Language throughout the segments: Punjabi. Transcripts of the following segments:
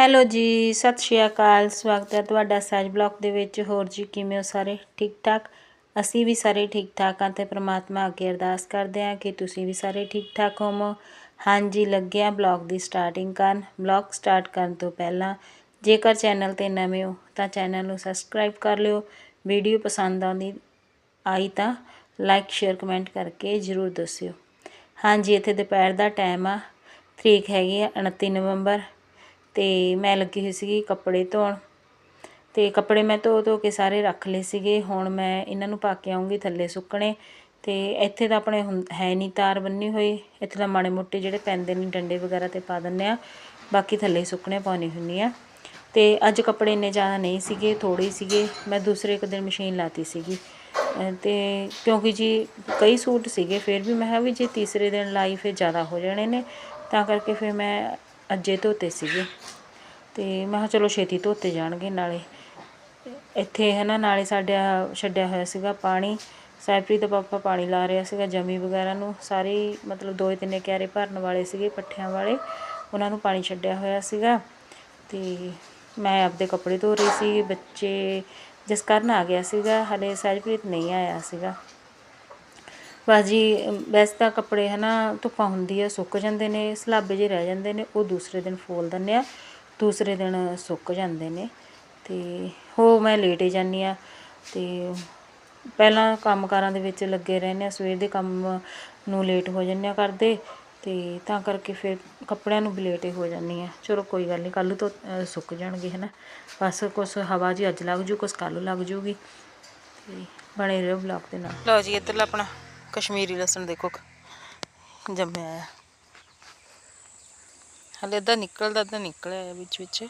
ਹੈਲੋ ਜੀ, ਸਤਿ ਸ਼੍ਰੀ ਅਕਾਲ। ਸਵਾਗਤ ਹੈ ਤੁਹਾਡਾ ਸਹਿਜ ਬਲੌਗ ਦੇ ਵਿੱਚ। ਹੋਰ ਜੀ, ਕਿਵੇਂ ਹੋ ਸਾਰੇ? ਠੀਕ ਠਾਕ? ਅਸੀਂ ਵੀ ਸਾਰੇ ਠੀਕ ਠਾਕ ਹਾਂ ਤੇ ਪ੍ਰਮਾਤਮਾ ਅੱਗੇ ਅਰਦਾਸ ਕਰਦੇ ਹਾਂ ਕਿ ਤੁਸੀਂ ਵੀ ਸਾਰੇ ਠੀਕ ਠਾਕ ਹੋਵੋ। ਹਾਂਜੀ, ਲੱਗਿਆ ਬਲੌਗ ਦੀ ਸਟਾਰਟਿੰਗ ਕਰਨ। ਬਲੌਗ ਸਟਾਰਟ ਕਰਨ ਤੋਂ ਪਹਿਲਾਂ, ਜੇਕਰ ਚੈਨਲ ਤੇ ਨਵੇਂ ਹੋ ਤਾਂ ਚੈਨਲ ਨੂੰ ਸਬਸਕ੍ਰਾਈਬ ਕਰ ਲਿਓ। ਵੀਡੀਓ ਪਸੰਦ ਆਉਂਦੀ, ਆਈ ਤਾਂ ਲਾਈਕ, ਸ਼ੇਅਰ, ਕਮੈਂਟ ਕਰਕੇ ਜ਼ਰੂਰ ਦੱਸਿਓ। ਹਾਂਜੀ, ਇੱਥੇ ਦੁਪਹਿਰ ਦਾ ਟਾਈਮ ਆ। ਤਰੀਕ ਹੈਗੀ ਆ 29 ਨਵੰਬਰ। ਅਤੇ ਮੈਂ ਲੱਗੀ ਹੋਈ ਸੀਗੀ ਕੱਪੜੇ ਧੋਣ। ਅਤੇ ਕੱਪੜੇ ਮੈਂ ਧੋ ਧੋ ਕੇ ਸਾਰੇ ਰੱਖ ਲਏ ਸੀਗੇ। ਹੁਣ ਮੈਂ ਇਹਨਾਂ ਨੂੰ ਪਾ ਕੇ ਆਊਂਗੀ ਥੱਲੇ ਸੁੱਕਣੇ। ਅਤੇ ਇੱਥੇ ਤਾਂ ਆਪਣੇ ਹੁੰ- ਹੈ ਨਹੀਂ ਤਾਰ ਬੰਨੀ ਹੋਈ। ਇੱਥੇ ਤਾਂ ਮਾੜੇ ਮੋਟੇ ਜਿਹੜੇ ਪੈਂਦੇ ਨੇ ਡੰਡੇ ਵਗੈਰਾ ਤੇ ਪਾ ਦਿੰਦੇ ਹਾਂ ਬਾਕੀ ਥੱਲੇ ਸੁੱਕਣੇ ਪਾਉਣੀ ਹੁੰਦੀ ਆ। ਅਤੇ ਅੱਜ ਕੱਪੜੇ ਇੰਨੇ ਜ਼ਿਆਦਾ ਨਹੀਂ ਸੀਗੇ ਥੋੜੇ ਸੀਗੇ। ਮੈਂ ਦੂਸਰੇ ਇੱਕ ਦਿਨ ਮਸ਼ੀਨ ਲਾਤੀ ਸੀਗੀ। ਅਤੇ ਕਿਉਂਕਿ ਜੀ ਕਈ ਸੂਟ ਸੀਗੇ, ਫਿਰ ਵੀ ਮੈਂ ਕਿਹਾ ਵੀ ਜੇ ਤੀਸਰੇ ਦਿਨ ਲਾਈ ਫਿਰ ਜ਼ਿਆਦਾ ਹੋ ਜਾਣੇ ਨੇ। ਤਾਂ ਕਰਕੇ ਫਿਰ ਮੈਂ ਅੱਜੇ ਧੋਤੇ ਸੀਗੇ। ਤੇ ਮੈਂ ਕਿਹਾ ਚਲੋ ਛੇਤੀ ਧੋਤੇ ਜਾਣਗੇ ਨਾਲੇ। ਇੱਥੇ ਹੈ ਨਾ, ਨਾਲੇ ਸਾਡਾ ਛੱਡਿਆ ਹੋਇਆ ਸੀਗਾ ਪਾਣੀ। ਸਾਈਪ੍ਰੀਤ ਦਾ ਪਾਪਾ ਪਾਣੀ ਲਾ ਰਿਹਾ ਸੀਗਾ, ਜਮੀ ਵਗੈਰਾ ਨੂੰ। ਸਾਰੇ ਮਤਲਬ ਦੋਏ ਤਿੰਨੇ ਕਿਆਰੇ ਭਰਨ ਵਾਲੇ ਸੀਗੇ, ਪੱਠਿਆਂ ਵਾਲੇ। ਉਹਨਾਂ ਨੂੰ ਪਾਣੀ ਛੱਡਿਆ ਹੋਇਆ ਸੀਗਾ। ਤੇ ਮੈਂ ਆਪਦੇ ਕੱਪੜੇ ਧੋ ਰਹੀ ਸੀ। ਬੱਚੇ ਜਿਸ ਕਾਰਨ ਆ ਗਿਆ ਸੀਗਾ। ਹਲੇ ਸਹਿਜਪ੍ਰੀਤ ਨਹੀਂ ਆਇਆ ਸੀਗਾ। ਬਸ ਜੀ ਵੈਸੇ ਤਾਂ ਕੱਪੜੇ ਹੈ ਨਾ ਧੁੱਪਾਂ ਹੁੰਦੀ ਆ ਸੁੱਕ ਜਾਂਦੇ ਨੇ, ਸਲਾਬੇ ਜਿਹੇ ਰਹਿ ਜਾਂਦੇ ਨੇ, ਉਹ ਦੂਸਰੇ ਦਿਨ ਫੋਲ ਦਿੰਦੇ ਆ, ਦੂਸਰੇ ਦਿਨ ਸੁੱਕ ਜਾਂਦੇ ਨੇ। ਅਤੇ ਹੋ ਮੈਂ ਲੇਟ ਹੀ ਜਾਂਦੀ ਆ ਅਤੇ ਪਹਿਲਾਂ ਕੰਮਕਾਰਾਂ ਦੇ ਵਿੱਚ ਲੱਗੇ ਰਹਿੰਦੇ ਆ, ਸਵੇਰ ਦੇ ਕੰਮ ਨੂੰ ਲੇਟ ਹੋ ਜਾਂਦੇ ਆ ਕਰਦੇ ਅਤੇ ਤਾਂ ਕਰਕੇ ਫਿਰ ਕੱਪੜਿਆਂ ਨੂੰ ਵੀ ਲੇਟ ਹੀ ਹੋ ਜਾਂਦੀ ਆ। ਚਲੋ ਕੋਈ ਗੱਲ ਨਹੀਂ ਕੱਲ੍ਹ ਨੂੰ ਤੋਂ ਸੁੱਕ ਜਾਣਗੇ ਹੈ ਨਾ ਬਸ ਕੁਛ ਹਵਾ ਜੀ ਅੱਜ ਲੱਗ ਜੂ, ਕੁਛ ਕੱਲ੍ਹ ਲੱਗ ਜੂਗੀ ਅਤੇ ਬਣੇ ਰਹੋ ਬਲੌਗ ਦੇ ਨਾਲ। ਲਓ ਜੀ, ਇੱਧਰਲਾ ਆਪਣਾ ਕਸ਼ਮੀਰੀ ਲਸਣ ਦੇਖੋ ਜੰਮਿਆ ਆ ਹਲੇ ਅੱਧਾ ਨਿਕਲਦਾ, ਅੱਧਾ ਨਿਕਲਿਆ ਆ ਵਿੱਚ ਵਿੱਚ।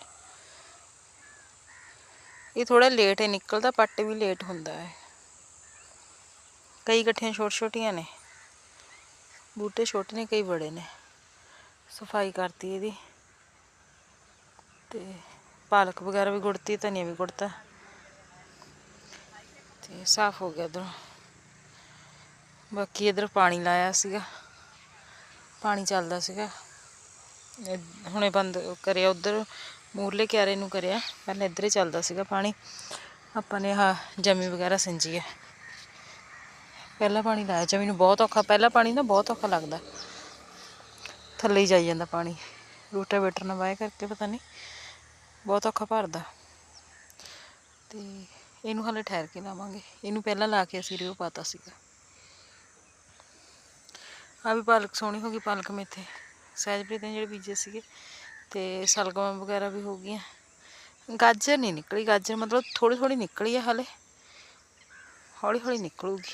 ਇਹ ਥੋੜਾ ਲੇਟ ਹੈ ਨਿਕਲਦਾ ਪੱਟ ਵੀ ਲੇਟ ਹੁੰਦਾ ਹੈ। ਕਈ ਇਕੱਠੀਆਂ ਛੋਟ ਛੋਟੀਆਂ ਨੇ। ਬੂਟੇ ਛੋਟੇ ਨੇ, ਕਈ ਬੜੇ ਨੇ। ਸਫ਼ਾਈ ਕਰਤੀ ਇਹਦੀ। ਤੇ ਪਾਲਕ ਵਗੈਰਾ ਵੀ ਗੁੜਤੀ, ਧਨੀਆ ਵੀ ਗੁੜਤਾ। ਤੇ ਸਾਫ਼ ਹੋ ਗਿਆ ਉਧਰ ਬਾਕੀ ਇਧਰ ਪਾਣੀ ਲਾਇਆ ਸੀਗਾ। ਪਾਣੀ ਚੱਲਦਾ ਸੀਗਾ। ਹੁਣੇ ਬੰਦ ਕਰਿਆ, ਉਧਰ ਮੂਰਲੇ ਕਿਆਰੇ ਨੂੰ ਕਰਿਆ। ਪਹਿਲਾਂ ਇੱਧਰ ਹੀ ਚੱਲਦਾ ਸੀਗਾ ਪਾਣੀ। ਆਪਾਂ ਨੇ ਆਹ ਜਮੀ ਵਗੈਰਾ ਸਿੰਜੀ ਹੈ ਪਹਿਲਾਂ ਪਾਣੀ ਲਾਇਆ, ਜਮੀ ਨੂੰ ਬਹੁਤ ਔਖਾ, ਪਹਿਲਾਂ ਪਾਣੀ ਨਾ ਬਹੁਤ ਔਖਾ ਲੱਗਦਾ। ਥੱਲੇ ਹੀ ਜਾਈ ਜਾਂਦਾ ਪਾਣੀ। ਰੂਟਾ ਵੇਟਰ ਨਾਲ ਵਾਏ ਕਰਕੇ ਪਤਾ ਨਹੀਂ, ਬਹੁਤ ਔਖਾ ਭਰਦਾ। ਤੇ ਇਹਨੂੰ ਹਾਲੇ ਠਹਿਰ ਕੇ ਲਾਵਾਂਗੇ। ਇਹਨੂੰ ਪਹਿਲਾਂ ਲਾ ਕੇ ਅਸੀਂ ਰਿਓ ਪਾਤਾ ਸੀਗਾ। ਆ ਵੀ ਪਾਲਕ ਸੋਹਣੀ ਹੋ ਗਈ ਪਾਲਕ ਮੇਥੇ ਸਹਿਜਪ੍ਰੀਤ ਨੇ ਜਿਹੜੇ ਬੀਜੇ ਸੀਗੇ ਤੇ ਸਲਗਮਾਂ ਵਗੈਰਾ ਵੀ ਹੋ ਗਈਆਂ ਗਾਜਰ ਨਹੀਂ ਨਿਕਲੀ ਗਾਜਰ ਮਤਲਬ ਥੋੜੀ ਥੋੜੀ ਨਿਕਲੀ ਹੈ ਹਾਲੇ ਹੌਲੀ ਹੌਲੀ ਨਿਕਲੂਗੀ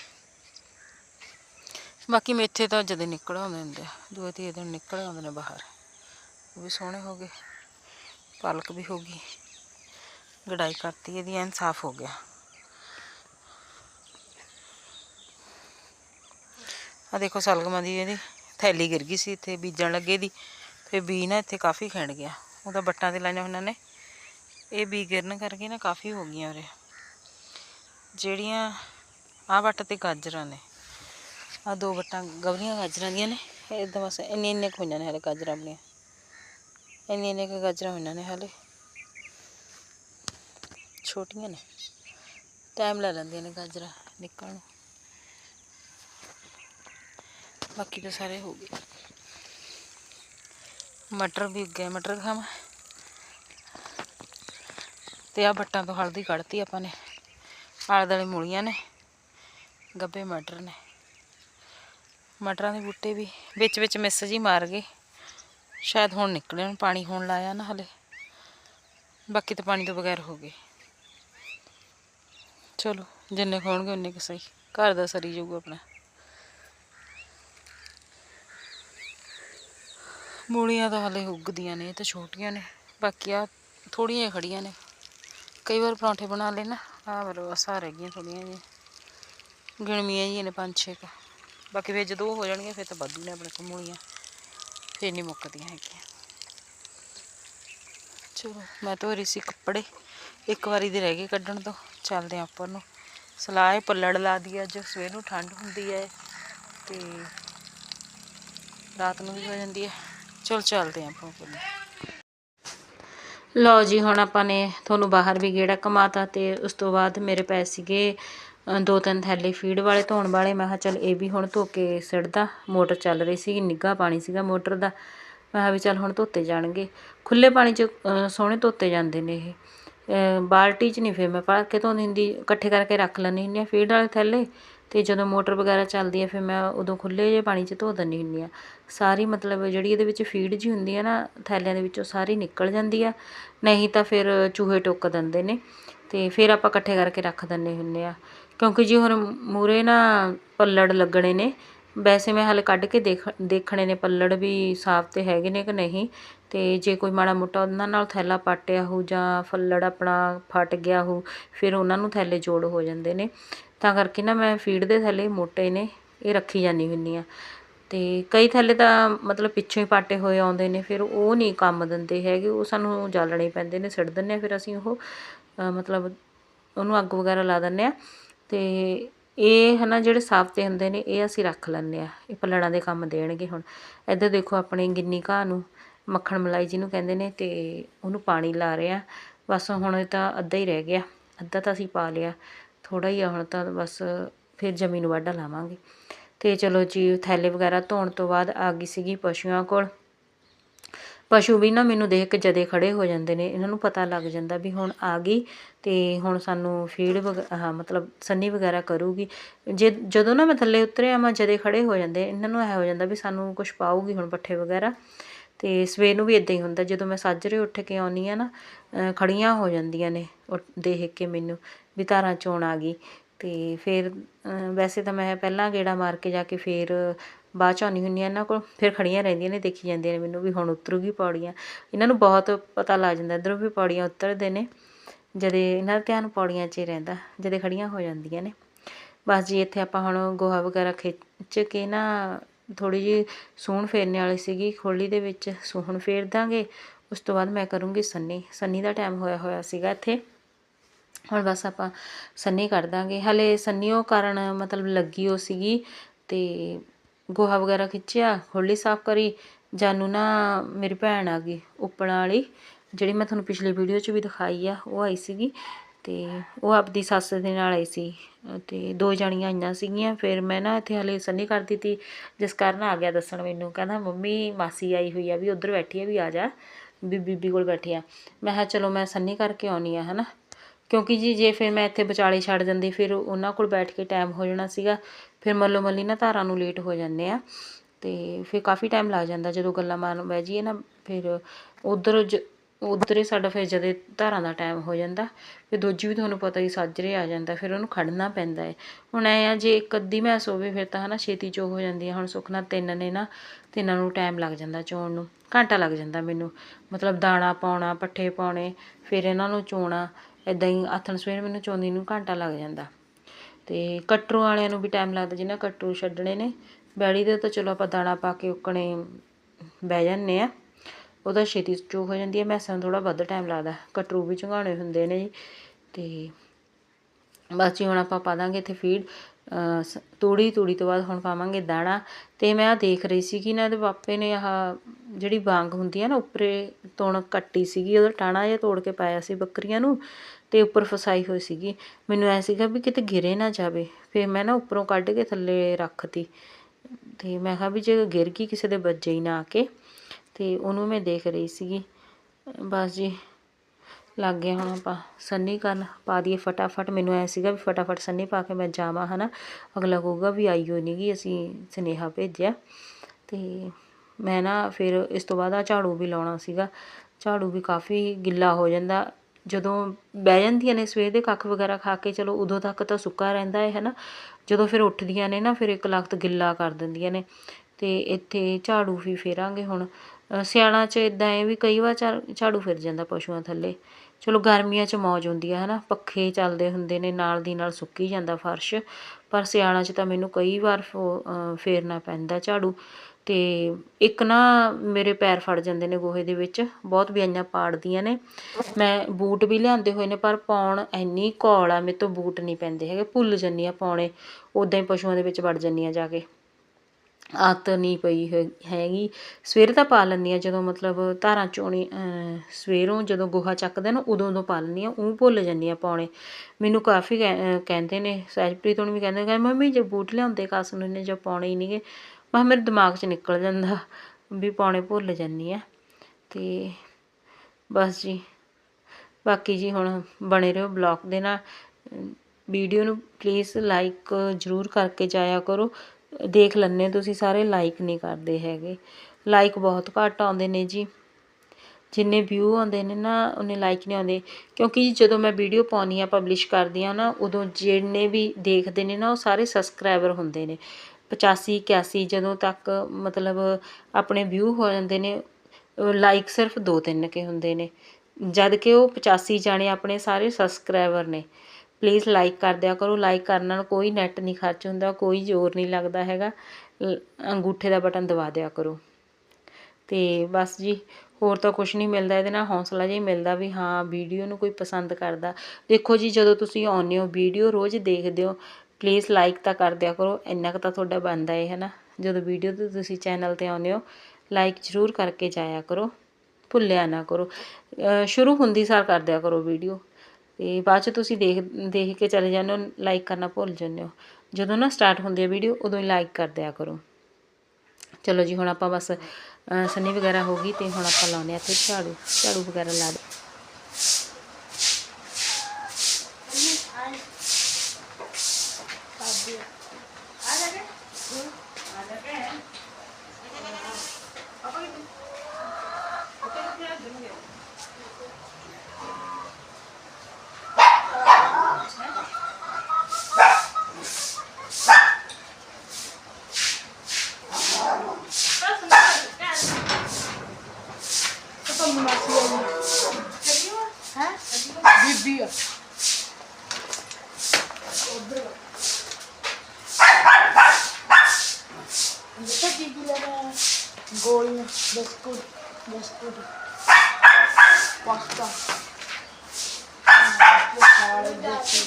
ਬਾਕੀ ਮੇਥੇ ਤਾਂ ਜਦੇ ਨਿਕਲ ਆਉਂਦੇ ਹੁੰਦੇ ਆ ਦੂਏ ਤੀਏ ਦਿਨ ਨਿਕਲ ਆਉਂਦੇ ਨੇ ਬਾਹਰ ਉਹ ਵੀ ਸੋਹਣੇ ਹੋ ਗਏ ਪਾਲਕ ਵੀ ਹੋ ਗਈ ਗੜਾਈ ਕਰਤੀ ਇਹਦੀ ਐਨ ਸਾਫ਼ ਹੋ ਗਿਆ ਆ ਦੇਖੋ ਸਲਗਮਾਂ ਦੀ ਇਹਦੀ ਥੈਲੀ ਗਿਰ ਗਈ ਸੀ, ਇੱਥੇ ਬੀਜਣ ਲੱਗੇ ਦੀ, ਤੇ ਬੀ ਨਾ ਇੱਥੇ ਕਾਫੀ ਖਿੰਡ ਗਿਆ। ਉਹਦਾ ਬੱਟਾਂ ਤੇ ਲਾਈਆਂ ਉਹਨਾਂ ਨੇ। ਇਹ ਬੀ ਗਿਰਨ ਕਰਕੇ ਨਾ ਕਾਫੀ ਹੋ ਗਈਆਂ ਉਰੇ। ਜਿਹੜੀਆਂ ਆਹ ਵੱਟ ਤੇ ਗਾਜਰਾਂ ਨੇ ਆ ਦੋ ਵੱਟਾਂ ਗਵਰੀਆਂ ਗਾਜਰਾਂ ਦੀਆਂ ਨੇ। ਇਦਾਂ ਬਸ ਇੰਨੇ ਇੰਨੇ ਕੁ ਹੋਈਆਂ ਨੇ ਹਲੇ ਗਾਜਰਾਂ ਆਪਣੀਆਂ। ਇੰਨੇ ਇੰਨੇ ਕੁ ਗਾਜਰਾਂ ਹੋਈਆਂ ਨੇ ਹਲੇ। ਛੋਟੀਆਂ ਨੇ। ਟਾਈਮ ਲੈ ਲੈਂਦੀਆਂ ਨੇ ਗਾਜਰਾਂ ਨਿਕਲਣ। ਨੂੰ ਬਾਕੀ ਤਾਂ ਸਾਰੇ ਹੋ ਗਏ। ਮਟਰ ਵੀ ਉੱਗੇ ਮਟਰ ਖਾਵਾਂ। ਤੇ ਆ ਬੱਟਾਂ ਤੋਂ ਹਲਦੀ ਕੱਢਤੀ ਆਪਾਂ ਨੇ। ਆਲੇ ਦੁਆਲੇ ਮੂਲੀਆਂ ਨੇ, ਗੱਬੇ ਮਟਰ ਨੇ। ਮਟਰਾਂ ਦੇ ਬੂਟੇ ਵੀ ਵਿੱਚ ਵਿੱਚ ਮਿਸ ਜੀ ਮਾਰ ਗਏ। ਸ਼ਾਇਦ ਹੁਣ ਨਿਕਲੇ ਹੁਣ, ਪਾਣੀ ਹੋਣ ਲਾਇਆ ਨਾ ਹਲੇ। ਬਾਕੀ ਤਾਂ ਪਾਣੀ ਤੋਂ ਬਗੈਰ ਹੋ ਗਏ। ਚਲੋ, ਜਿੰਨੇ ਕੁ ਹੋਣਗੇ ਉਨੇ ਕੁ ਸਹੀ। ਘਰ ਦਾ ਸਰੀ ਜਾਊਗਾ ਆਪਣਾ। ਮੂਲੀਆਂ ਤਾਂ ਹਲੇ ਉੱਗਦੀਆਂ ਨੇ, ਇਹ ਤਾਂ ਛੋਟੀਆਂ ਨੇ, ਬਾਕੀ ਆ ਥੋੜੀਆਂ ਖੜੀਆਂ ਨੇ। ਕਈ ਵਾਰ ਪਰੌਂਠੇ ਬਣਾ ਲਏ ਨਾ ਆ ਮਰੋ ਸਾਰ ਰਹਿ ਗਈਆਂ ਥੋੜੀਆਂ ਜਿਹੀਆਂ। ਗਿਣਵੀਆਂ ਜਿਹੀਆਂ ਨੇ ਪੰਜ ਛੇ ਕੁ। ਬਾਕੀ ਫਿਰ ਜਦੋਂ ਉਹ ਹੋ ਜਾਣਗੀਆਂ, ਫਿਰ ਤਾਂ ਵਾਧੂ ਨੇ ਆਪਣੇ ਕੋਲ ਮੂਲੀਆਂ। ਫਿਰ ਨਹੀਂ ਮੁੱਕਦੀਆਂ ਹੈਗੀਆਂ। ਚਲੋ, ਮੈਂ ਧੋ ਰਹੀ ਸੀ ਕੱਪੜੇ। ਇੱਕ ਵਾਰੀ ਦੇ ਰਹਿ ਗਏ ਕੱਢਣ ਤੋਂ। ਚੱਲਦੇ ਹਾਂ ਉੱਪਰ ਨੂੰ। ਸਲਾਹ ਹੈ, ਪੱਲੜ ਲਾ ਦੀ ਅੱਜ। ਸਵੇਰ ਨੂੰ ਠੰਡ ਹੁੰਦੀ ਹੈ ਤੇ ਰਾਤ ਨੂੰ ਵੀ ਹੋ ਜਾਂਦੀ ਹੈ। ਚਲ ਚੱਲਦੇ ਹਾਂ ਆਪਾਂ ਉੱਪਰ ਲਓ ਜੀ, ਹੁਣ ਆਪਾਂ ਨੇ ਤੁਹਾਨੂੰ ਬਾਹਰ ਵੀ ਗੇੜਾ ਕਮਾਤਾ ਤੇ ਉਸ ਤੋਂ ਬਾਅਦ ਮੇਰੇ ਪਏ ਸੀਗੇ ਦੋ ਤਿੰਨ ਥੈਲੇ ਫੀਡ ਵਾਲੇ ਧੋਣ ਵਾਲੇ। ਮੈਂ ਕਿਹਾ ਚੱਲ ਇਹ ਵੀ ਹੁਣ ਧੋ ਕੇ ਸਿੱਟਦਾ ਮੋਟਰ ਚੱਲ ਰਹੀ ਸੀ ਨਿੱਘਾ ਪਾਣੀ ਸੀਗਾ ਮੋਟਰ ਦਾ। ਮੈਂ ਕਿਹਾ ਵੀ ਚੱਲ ਹੁਣ ਧੋਤੇ ਜਾਣਗੇ। ਖੁੱਲੇ ਪਾਣੀ 'ਚ ਸੋਹਣੇ ਧੋਤੇ ਜਾਂਦੇ ਨੇ ਇਹ। ਬਾਲਟੀ 'ਚ ਨਹੀਂ ਫਿਰ ਮੈਂ ਪਾ ਕੇ ਧੋਂਦੀ ਹੁੰਦੀ। ਇਕੱਠੇ ਕਰਕੇ ਰੱਖ ਲੈਂਦੀ ਹੁੰਦੀ ਹਾਂ ਫੀਡ ਵਾਲੇ ਥੈਲੇ। ਅਤੇ ਜਦੋਂ ਮੋਟਰ ਵਗੈਰਾ ਚੱਲਦੀ ਹੈ, ਫਿਰ ਮੈਂ ਉਦੋਂ ਖੁੱਲ੍ਹੇ ਜਿਹੇ ਪਾਣੀ 'ਚ ਧੋ ਦਿੰਦੀ ਹੁੰਦੀ ਹਾਂ। ਸਾਰੀ ਮਤਲਬ ਜਿਹੜੀ ਇਹਦੇ ਵਿੱਚ ਫੀਡ ਜਿਹੀ ਹੁੰਦੀ ਆ ਨਾ, ਥੈਲਿਆਂ ਦੇ ਵਿੱਚੋਂ ਸਾਰੀ ਨਿਕਲ ਜਾਂਦੀ ਆ। ਨਹੀਂ ਤਾਂ ਫਿਰ ਚੂਹੇ ਟੁੱਕ ਦਿੰਦੇ ਨੇ ਅਤੇ ਫਿਰ ਆਪਾਂ ਇਕੱਠੇ ਕਰਕੇ ਰੱਖ ਦਿੰਦੇ ਹੁੰਦੇ ਆ ਕਿਉਂਕਿ ਜੀ ਹੁਣ ਮੂਹਰੇ ਨਾ ਪੱਲੜ ਲੱਗਣੇ ਨੇ ਵੈਸੇ ਮੈਂ ਹਾਲੇ ਕੱਢ ਕੇ ਦੇਖ, ਦੇਖਣੇ ਨੇ, ਪੱਲੜ ਵੀ ਸਾਫ਼ ਤੇ ਹੈਗੇ ਨੇ ਕਿ ਨਹੀਂ? ਤੇ ਜੇ ਕੋਈ ਮਾੜਾ ਮੋਟਾ ਉਹਨਾਂ ਨਾਲ ਥੈਲਾ ਪਾਟਿਆ ਹੋ ਜਾਂ ਫੱਲੜ ਆਪਣਾ ਫਟ ਗਿਆ ਹੋ ਫਿਰ ਉਹਨਾਂ ਨੂੰ ਥੈਲੇ ਜੋੜ ਹੋ ਜਾਂਦੇ ਨੇ। ਤਾਂ ਕਰਕੇ ਨਾ ਮੈਂ ਫੀਡ ਦੇ ਥੈਲੇ ਮੋਟੇ ਨੇ, ਇਹ ਰੱਖੀ ਜਾਂਦੀ ਹੁੰਦੀ ਆ ਤੇ ਕਈ ਥੈਲੇ ਤਾਂ ਮਤਲਬ ਪਿੱਛੋਂ ਹੀ ਪਾਟੇ ਹੋਏ ਆਉਂਦੇ ਨੇ, ਫਿਰ ਉਹ ਨਹੀਂ ਕੰਮ ਦਿੰਦੇ ਹੈਗੇ, ਉਹ ਸਾਨੂੰ ਜਾਲਣੇ ਪੈਂਦੇ ਨੇ, ਸਿੱਟ ਦਿੰਦੇ ਆ ਫਿਰ ਅਸੀਂ ਉਹ ਮਤਲਬ ਉਹਨੂੰ ਅੱਗ ਵਗੈਰਾ ਲਾ ਦਿੰਦੇ ਆ ਤੇ ਇਹ ਹੈ ਨਾ ਜਿਹੜੇ ਸਾਫ਼ਤੇ ਹੁੰਦੇ ਨੇ, ਇਹ ਅਸੀਂ ਰੱਖ ਲੈਂਦੇ ਆ ਇਹ ਪੱਲੜਾਂ ਦੇ ਕੰਮ ਦੇਣਗੇ ਹੁਣ। ਇੱਧਰ ਦੇਖੋ ਆਪਣੇ ਗਿੰਨੀ ਘਾਹ ਨੂੰ, ਮੱਖਣ ਮਲਾਈ ਜਿਹਨੂੰ ਕਹਿੰਦੇ ਨੇ, ਤੇ ਉਹਨੂੰ ਪਾਣੀ ਲਾ ਰਹੇ ਰਿਹਾ ਬਸ ਹੁਣ ਤਾਂ ਅੱਧਾ ਹੀ ਰਹਿ ਗਿਆ। ਅੱਧਾ ਤਾਂ ਅਸੀਂ ਪਾ ਲਿਆ। ਥੋੜਾ ਹੀ ਆ ਹੁਣ ਤਾਂ ਬਸ ਫਿਰ ਜ਼ਮੀਨ ਨੂੰ ਵਾਢਾ ਲਾਵਾਂਗੇ। ਤੇ ਚਲੋ ਜੀ, ਥੈਲੇ ਵਗੈਰਾ ਧੋਣ ਤੋਂ ਬਾਅਦ ਆ ਗਈ ਸੀਗੀ ਪਸ਼ੂਆਂ ਕੋਲ। ਪਸ਼ੂ ਵੀ ਨਾ ਮੈਨੂੰ ਦੇਖ ਕੇ ਜਦੇ ਖੜੇ ਹੋ ਜਾਂਦੇ ਨੇ। ਇਹਨਾਂ ਨੂੰ ਪਤਾ ਲੱਗ ਜਾਂਦਾ ਵੀ ਹੁਣ ਆ ਗਈ। ਅਤੇ ਹੁਣ ਸਾਨੂੰ ਫੀਡ ਆਹ ਮਤਲਬ ਸੰਨੀ ਵਗੈਰਾ ਕਰੂਗੀ। ਜੇ ਜਦੋਂ ਨਾ ਮੈਂ ਥੱਲੇ ਉਤਰਿਆ ਮੈਂ ਜਦੇ ਖੜ੍ਹੇ ਹੋ ਜਾਂਦੇ ਇਹਨਾਂ ਨੂੰ ਇਹ ਹੋ ਜਾਂਦਾ ਵੀ ਸਾਨੂੰ ਕੁਛ ਪਾਊਗੀ ਹੁਣ ਪੱਠੇ ਵਗੈਰਾ। ਅਤੇ ਸਵੇਰ ਨੂੰ ਵੀ ਇੱਦਾਂ ਹੀ ਹੁੰਦਾ ਜਦੋਂ ਮੈਂ ਸਾਜਰੇ ਉੱਠ ਕੇ ਆਉਂਦੀ ਹਾਂ ਨਾ ਅ, ਖੜੀਆਂ ਹੋ ਜਾਂਦੀਆਂ ਨੇ ਉਹ ਦੇਖ ਕੇ ਮੈਨੂੰ ਵੀ ਧਾਰਾਂ ਚੋਣ ਆ ਗਈ। ਅਤੇ ਫਿਰ ਵੈਸੇ ਤਾਂ ਮੈਂ ਪਹਿਲਾਂ ਗੇੜਾ ਮਾਰ ਕੇ ਜਾ ਕੇ ਫਿਰ ਬਾਅਦ ਚ ਆਉਂਦੀ ਹੁੰਦੀ ਹਾਂ ਇਹਨਾਂ ਕੋਲ ਫਿਰ ਖੜੀਆਂ ਰਹਿੰਦੀਆਂ ਨੇ ਦੇਖੀ ਜਾਂਦੀਆਂ ਨੇ ਮੈਨੂੰ ਵੀ ਹੁਣ ਉਤਰੂਗੀ ਪੌੜੀਆਂ। ਇਹਨਾਂ ਨੂੰ ਬਹੁਤ ਪਤਾ ਲੱਗ ਜਾਂਦਾ ਇੱਧਰੋਂ ਵੀ ਪੌੜੀਆਂ ਉਤਰਦੇ ਨੇ। ਜਦੇ ਇਹਨਾਂ ਦਾ ਧਿਆਨ ਪੌੜੀਆਂ 'ਚ ਹੀ ਰਹਿੰਦਾ, ਜਦੇ ਖੜੀਆਂ ਹੋ ਜਾਂਦੀਆਂ ਨੇ। ਬਸ ਜੀ, ਇੱਥੇ ਆਪਾਂ ਹੁਣ ਗੋਹਾ ਵਗੈਰਾ ਖਿੱਚ ਕੇ ਨਾ ਥੋੜੀ ਜਿਹੀ ਸੂਣ ਫੇਰਨੇ ਵਾਲੀ ਸੀਗੀ ਖੋਲੀ ਦੇ ਵਿੱਚ ਸੂਹਣ ਫੇਰ ਦਾਂਗੇ। ਉਸ ਤੋਂ ਬਾਅਦ ਮੈਂ ਕਰੂੰਗੀ ਸੰਨੀ। ਸੰਨੀ ਦਾ ਟਾਈਮ ਹੋਇਆ ਹੋਇਆ ਸੀਗਾ ਇੱਥੇ। ਹੁਣ ਬਸ ਆਪਾਂ ਸੰਨੀ ਕਰ ਦਾਂਗੇ। ਹਲੇ ਸੰਨੀਓ ਕਾਰਨ ਮਤਲਬ ਲੱਗੀ ਹੋ ਸੀਗੀ ਤੇ ਗੋਹਾ ਵਗੈਰਾ ਖਿੱਚਿਆ ਖੋਲੀ ਸਾਫ਼ ਕਰੀ। ਜਾਨੂ ਨਾ ਮੇਰੀ ਭੈਣ ਆ ਗਈ ਉੱਪਣ ਵਾਲੀ। ਜਿਹੜੀ ਮੈਂ ਤੁਹਾਨੂੰ ਪਿਛਲੀ ਵੀਡੀਓ 'ਚ ਵੀ ਦਿਖਾਈ ਆ, ਉਹ ਆਈ ਸੀਗੀ ਤੇ ਉਹ ਆਪਦੀ ਸੱਸ ਦੇ ਨਾਲ ਆਈ ਸੀ, ਤੇ ਦੋ ਜਣੀਆਂ ਆਈਆਂ ਸੀਗੀਆਂ, ਫਿਰ ਮੈਂ ਨਾ ਇੱਥੇ ਹਲੇ ਸੰਨੀ ਕਰ ਦਿੱਤੀ, ਜਿਸ ਕਾਰਨ ਆ ਗਿਆ ਦੱਸਣ ਮੈਨੂੰ, ਕਹਿੰਦਾ ਮੰਮੀ ਮਾਸੀ ਆਈ ਹੋਈ ਆ ਵੀ ਉਧਰ ਬੈਠੀ ਆ ਵੀ ਆ ਜਾ, ਵੀ ਬੀਬੀ ਕੋਲ ਬੈਠੀ ਆ। ਮੈਂ ਕਿਹਾ ਚਲੋ ਮੈਂ ਸੰਨੀ ਕਰਕੇ ਆਉਣੀ ਆ, ਹਨਾ। ਕਿਉਂਕਿ ਜੀ ਜੇ ਫਿਰ ਮੈਂ ਇੱਥੇ ਵਿਚਾਲੇ ਛੱਡ ਜਾਂਦੀ, ਫਿਰ ਉਹਨਾਂ ਕੋਲ ਬੈਠ ਕੇ ਟਾਈਮ ਹੋ ਜਾਣਾ ਸੀਗਾ, ਫਿਰ ਮੱਲੋ ਮੱਲੀ ਨਾ ਧਾਰਾਂ ਨੂੰ ਲੇਟ ਹੋ ਜਾਂਦੇ ਆ, ਤੇ ਫਿਰ ਕਾਫੀ ਟਾਈਮ ਲੱਗ ਜਾਂਦਾ ਜਦੋਂ ਗੱਲਾਂ ਮਾਰਨ ਬਹਿ ਜਾਈਏ ਨਾ, ਫਿਰ ਉਧਰ ਉਧਰ ਹੀ ਸਾਡਾ ਫਿਰ ਜਦੇ ਧਾਰਾਂ ਦਾ ਟਾਈਮ ਹੋ ਜਾਂਦਾ, ਫਿਰ ਦੂਜੀ ਵੀ ਤੁਹਾਨੂੰ ਪਤਾ ਹੀ ਸਾਜਰੇ ਆ ਜਾਂਦਾ, ਫਿਰ ਉਹਨੂੰ ਖੜਨਾ ਪੈਂਦਾ ਹੈ। ਹੁਣ ਐ ਆ, ਜੇ ਇੱਕ ਅੱਧੀ ਮੈਸ ਹੋਵੇ ਫਿਰ ਤਾਂ ਹਨਾ ਛੇਤੀ ਚੋ ਹੋ ਜਾਂਦੀ ਹੈ। ਹੁਣ ਸੁਖਨਾ ਤਿੰਨ ਨੇ ਨਾ, ਤਿੰਨਾਂ ਨੂੰ ਟਾਈਮ ਲੱਗ ਜਾਂਦਾ ਚੋਣ ਨੂੰ, ਘੰਟਾ ਲੱਗ ਜਾਂਦਾ ਮੈਨੂੰ। ਮਤਲਬ ਦਾਣਾ ਪਾਉਣਾ, ਪੱਠੇ ਪਾਉਣੇ, ਫਿਰ ਇਹਨਾਂ ਨੂੰ ਚੋਣਾ ਇਦਾਂ ਹੀ ਆਥਣ ਸਵੇਰ ਮੈਨੂੰ ਚੋਂਦੀ ਨੂੰ ਘੰਟਾ ਲੱਗ ਜਾਂਦਾ। ਤੇ ਕਟਰੂ ਵਾਲਿਆਂ ਨੂੰ ਵੀ ਟਾਈਮ ਲੱਗਦਾ, ਜਿਹਨਾਂ ਕਟਰੂ ਛੱਡਣੇ ਨੇ। ਬੈੜੀ ਦੇ ਤਾਂ ਚਲੋ ਆਪਾਂ ਦਾਣਾ ਪਾ ਕੇ ਉੱਕਣੇ ਬਹਿ ਜਾਂਦੇ ਆ। ਉਹਦਾ ਛੇਤੀ ਚੋ ਹੋ ਜਾਂਦੀ ਹੈ, ਮੈਸਾਂ ਨੂੰ ਥੋੜਾ ਵੱਧ ਟਾਈਮ ਲੱਗਦਾ ਕਟਰੂ ਵੀ ਚੰਗਾਉਣੇ ਹੁੰਦੇ ਨੇ ਜੀ। ਤੇ ਬਸ ਜੀ ਹੁਣ ਆਪਾਂ ਪਾ ਦਾਂਗੇ ਇੱਥੇ ਫੀਡ ਤੂੜੀ ਤੂੜੀ ਤੋਂ ਬਾਅਦ ਹੁਣ ਪਾਵਾਂਗੇ ਦਾਣਾ। ਤੇ ਮੈਂ ਆ ਦੇਖ ਰਹੀ ਸੀ ਕਿ ਨਾ, ਇਹਦੇ ਬਾਪੇ ਨੇ ਆਹ ਜਿਹੜੀ ਵਾਂਗ ਹੁੰਦੀ ਆ ਨਾ, ਉੱਪਰੇ ਤੁਣ ਕੱਟੀ ਸੀਗੀ, ਉਹਦਾ ਟਾਣਾ ਜਿਹਾ ਤੋੜ ਕੇ ਪਾਇਆ ਸੀ ਬੱਕਰੀਆਂ ਨੂੰ, ਤੇ ਉੱਪਰ ਫਸਾਈ ਹੋਈ ਸੀਗੀ। ਮੈਨੂੰ ਐ ਸੀਗਾ ਵੀ ਕਿਤੇ ਗਿਰੇ ਨਾ ਜਾਵੇ। ਫਿਰ ਮੈਂ ਨਾ ਉੱਪਰੋਂ ਕੱਢ ਕੇ ਥੱਲੇ ਰੱਖਤੀ। ਤੇ ਮੈਂ ਕਿਹਾ ਵੀ ਜੇ ਗਿਰ ਗਈ, ਕਿਸੇ ਦੇ ਵੱਜੇ ਹੀ ਨਾ ਆ ਕੇ। ਅਤੇ ਉਹਨੂੰ ਮੈਂ ਦੇਖ ਰਹੀ ਸੀਗੀ। ਬਸ ਜੀ, ਲੱਗ ਗਿਆ ਹੁਣ ਆਪਾਂ ਸੰਨੀ ਕਰਨ, ਪਾ ਦਈਏ ਫਟਾਫਟ। ਮੈਨੂੰ ਐ ਸੀਗਾ ਵੀ ਫਟਾਫਟ ਸੰਨੀ ਪਾ ਕੇ ਮੈਂ ਜਾਵਾਂ, ਹਨਾ। ਅਗਲਾ ਕਹੂਗਾ ਵੀ ਆਈ ਹੋ ਨਹੀਂਗੀ ਅਸੀਂ ਸੁਨੇਹਾ ਭੇਜਿਆ। ਤੇ ਮੈਂ ਨਾ ਫਿਰ ਇਸ ਤੋਂ ਬਾਅਦ ਆ ਝਾੜੂ ਵੀ ਲਾਉਣਾ ਸੀਗਾ। ਝਾੜੂ ਵੀ ਕਾਫੀ ਗਿੱਲਾ ਹੋ ਜਾਂਦਾ। ਜਦੋਂ ਬਹਿ ਜਾਂਦੀਆਂ ਨੇ ਸਵੇਰ ਦੇ ਕੱਖ ਵਗੈਰਾ ਖਾ ਕੇ, ਚਲੋ ਉਦੋਂ ਤੱਕ ਤਾਂ ਸੁੱਕਾ ਰਹਿੰਦਾ ਹੈ ਹਨਾ। ਜਦੋਂ ਫਿਰ ਉੱਠਦੀਆਂ ਨੇ ਨਾ, ਫਿਰ ਇੱਕ ਲਖਤ ਗਿੱਲਾ ਕਰ ਦਿੰਦੀਆਂ ਨੇ। ਤੇ ਇੱਥੇ ਝਾੜੂ ਵੀ ਫੇਰਾਂਗੇ ਹੁਣ। ਸਿਆਲਾਂ 'ਚ ਇੱਦਾਂ ਹੈ ਵੀ ਕਈ ਵਾਰ ਝਾ ਝਾੜੂ ਫਿਰ ਜਾਂਦਾ ਪਸ਼ੂਆਂ ਥੱਲੇ। ਚਲੋ ਗਰਮੀਆਂ 'ਚ ਮੌਜ ਹੁੰਦੀ ਆ ਨਾ ਪੱਖੇ ਚੱਲਦੇ ਹੁੰਦੇ ਨੇ, ਨਾਲ ਦੀ ਨਾਲ ਸੁੱਕੀ ਜਾਂਦਾ ਫਰਸ਼। ਪਰ ਸਿਆਲਾਂ 'ਚ ਤਾਂ ਮੈਨੂੰ ਕਈ ਵਾਰ ਫੋ ਫੇਰਨਾ ਪੈਂਦਾ ਝਾੜੂ। ਅਤੇ ਇੱਕ ਨਾ ਮੇਰੇ ਪੈਰ ਫੜ ਜਾਂਦੇ ਨੇ ਗੋਹੇ ਦੇ ਵਿੱਚ। ਬਹੁਤ ਬਿਆਈਆਂ ਪਾੜਦੀਆਂ ਨੇ। ਮੈਂ ਬੂਟ ਵੀ ਲਿਆਂਦੇ ਹੋਏ ਨੇ, ਪਰ ਪਾਉਣ ਇੰਨੀ ਘੋਲ ਆ, ਮੇਰੇ ਤੋਂ ਬੂਟ ਨਹੀਂ ਪੈਂਦੇ ਹੈਗੇ। ਭੁੱਲ ਜਾਂਦੀ ਹਾਂ ਪਾਉਣੇ। ਉੱਦਾਂ ਹੀ ਪਸ਼ੂਆਂ ਦੇ ਵਿੱਚ ਵੜ ਜਾਂਦੀ ਹਾਂ ਜਾ ਕੇ। ਆਦਤ ਨਹੀਂ ਪਈ ਹੈ- ਹੈਗੀ। ਸਵੇਰ ਤਾਂ ਪਾ ਲੈਂਦੀ ਹਾਂ, ਜਦੋਂ ਮਤਲਬ ਧਾਰਾਂ ਚੋਣੀ, ਅਹ, ਸਵੇਰੋਂ ਜਦੋਂ ਗੋਹਾ ਚੱਕਦੇ ਨਾ, ਉਦੋਂ ਉਦੋਂ ਪਾ ਲੈਂਦੀ ਹਾਂ ਉਹ ਭੁੱਲ ਜਾਂਦੀ ਹਾਂ ਪਾਉਣੇ। ਮੈਨੂੰ ਕਾਫੀ ਕਹਿ- ਕਹਿੰਦੇ ਨੇ, ਸਹਿਜਪ੍ਰੀਤ ਹੁਣ ਵੀ ਕਹਿੰਦੇ ਕਹਿੰਦੇ, ਮੰਮੀ, ਜੇ ਬੂਟ ਲਿਆਉਂਦੇ ਕਸ ਨੂੰ ਨੇ ਜਾਂ ਪਾਉਣੇ ਹੀ ਨਹੀਂਗੇ। ਮੈਂ ਮੇਰੇ ਦਿਮਾਗ 'ਚ ਨਿਕਲ ਜਾਂਦਾ, ਵੀ ਪਾਉਣੇ ਭੁੱਲ ਜਾਂਦੀ ਆ ਤੇ ਬਸ ਜੀ। ਬਾਕੀ ਜੀ ਹੁਣ ਬਣੇ ਰਹੋ ਬਲੌਗ ਦੇ ਨਾਲ। ਵੀਡੀਓ ਨੂੰ ਪਲੀਜ਼ ਲਾਈਕ ਜ਼ਰੂਰ ਕਰਕੇ ਜਾਇਆ ਕਰੋ। ਦੇਖ ਲੈਂਦੇ ਤੁਸੀਂ ਸਾਰੇ ਲਾਈਕ ਨਹੀਂ ਕਰਦੇ ਹੈਗੇ। ਲਾਈਕ ਬਹੁਤ ਘੱਟ ਆਉਂਦੇ ਨੇ ਜੀ। ਜਿੰਨੇ ਵਿਊ ਆਉਂਦੇ ਨੇ ਨਾ ਉਹਨੇ ਲਾਈਕ ਨਹੀਂ ਆਉਂਦੇ। ਕਿਉਂਕਿ ਜਦੋਂ ਮੈਂ ਵੀਡੀਓ ਪਾਉਣੀ ਆ ਪਬਲਿਸ਼ ਕਰਦੀ ਆ ਨਾ, ਉਦੋਂ ਜਿੰਨੇ ਵੀ ਦੇਖਦੇ ਨੇ ਨਾ, ਉਹ ਸਾਰੇ ਸਬਸਕ੍ਰਾਈਬਰ ਹੁੰਦੇ ਨੇ। 85 81 ਜਦੋਂ ਤੱਕ ਮਤਲਬ ਆਪਣੇ ਵਿਊ ਹੋ ਜਾਂਦੇ ਨੇ ਲਾਈਕ ਸਿਰਫ ਦੋ ਤਿੰਨ ਕੇ ਹੁੰਦੇ ਨੇ। ਜਦ ਕਿ ਉਹ 85 ਜਾਣੇ ਆਪਣੇ ਸਾਰੇ ਸਬਸਕ੍ਰਾਈਬਰ ਨੇ। ਪਲੀਜ਼ ਲਾਈਕ ਕਰ ਦਿਆ ਕਰੋ। ਲਾਈਕ ਕਰਨ ਨਾਲ ਕੋਈ ਨੈੱਟ ਨਹੀਂ ਖਰਚ ਹੁੰਦਾ, ਕੋਈ ਜ਼ੋਰ ਨਹੀਂ ਲੱਗਦਾ ਹੈਗਾ। ਅੰਗੂਠੇ ਦਾ ਬਟਨ ਦਬਾ ਦਿਆ ਕਰੋ। ਅਤੇ ਬਸ ਜੀ, ਹੋਰ ਤਾਂ ਕੁਝ ਨਹੀਂ ਮਿਲਦਾ ਇਹਦੇ ਨਾਲ, ਹੌਸਲਾ ਜਿਹਾ ਮਿਲਦਾ ਵੀ ਹਾਂ ਵੀਡੀਓ ਨੂੰ ਕੋਈ ਪਸੰਦ ਕਰਦਾ। ਦੇਖੋ ਜੀ, ਜਦੋਂ ਤੁਸੀਂ ਆਉਂਦੇ ਹੋ ਵੀਡੀਓ ਰੋਜ਼ ਦੇਖਦੇ ਹੋ ਪਲੀਜ਼ ਲਾਈਕ ਤਾਂ ਕਰ ਦਿਆ ਕਰੋ। ਇੰਨਾ ਕੁ ਤਾਂ ਤੁਹਾਡਾ ਬਣਦਾ ਹੈ ਨਾ ਜਦੋਂ ਵੀਡੀਓ ਤੇ ਤੁਸੀਂ ਚੈਨਲ ਤੇ ਆਉਂਦੇ ਹੋ ਲਾਈਕ ਜ਼ਰੂਰ ਕਰਕੇ ਜਾਇਆ ਕਰੋ। ਭੁੱਲਿਆ ਨਾ ਕਰੋ। ਸ਼ੁਰੂ ਹੁੰਦੀ ਸਾਰ ਕਰ ਦਿਆ ਕਰੋ ਵੀਡੀਓ ਅਤੇ ਬਾਅਦ ਚ ਤੁਸੀਂ ਦੇਖ ਦੇਖ ਕੇ ਚਲੇ ਜਾਂਦੇ ਹੋ ਲਾਈਕ ਕਰਨਾ ਭੁੱਲ ਜਾਂਦੇ ਹੋ। ਜਦੋਂ ਨਾ ਸਟਾਰਟ ਹੁੰਦੀ ਹੈ ਵੀਡੀਓ ਉਦੋਂ ਹੀ ਲਾਈਕ ਕਰ ਦਿਆ ਕਰੋ। ਚਲੋ ਜੀ, ਹੁਣ ਆਪਾਂ ਬਸ ਸੰਨੀ ਵਗੈਰਾ ਹੋ ਗਈ ਤੇ ਹੁਣ ਆਪਾਂ ਲਾਉਨੇ ਆ ਇੱਥੇ ਝਾੜੂ ਝਾੜੂ ਵਗੈਰਾ ਲਾ ਦੇ ਬੀਬੀ ਆ ਦੇਖੋ ਕੀ ਕੀ ਲੈਣਾ ਗੋਲੀਆਂ ਬਿਸਕੁਟ ਬਿਸਕੁਟ ਪਾਸਤਾ ਖਾਣੇ ਦੇਖੀ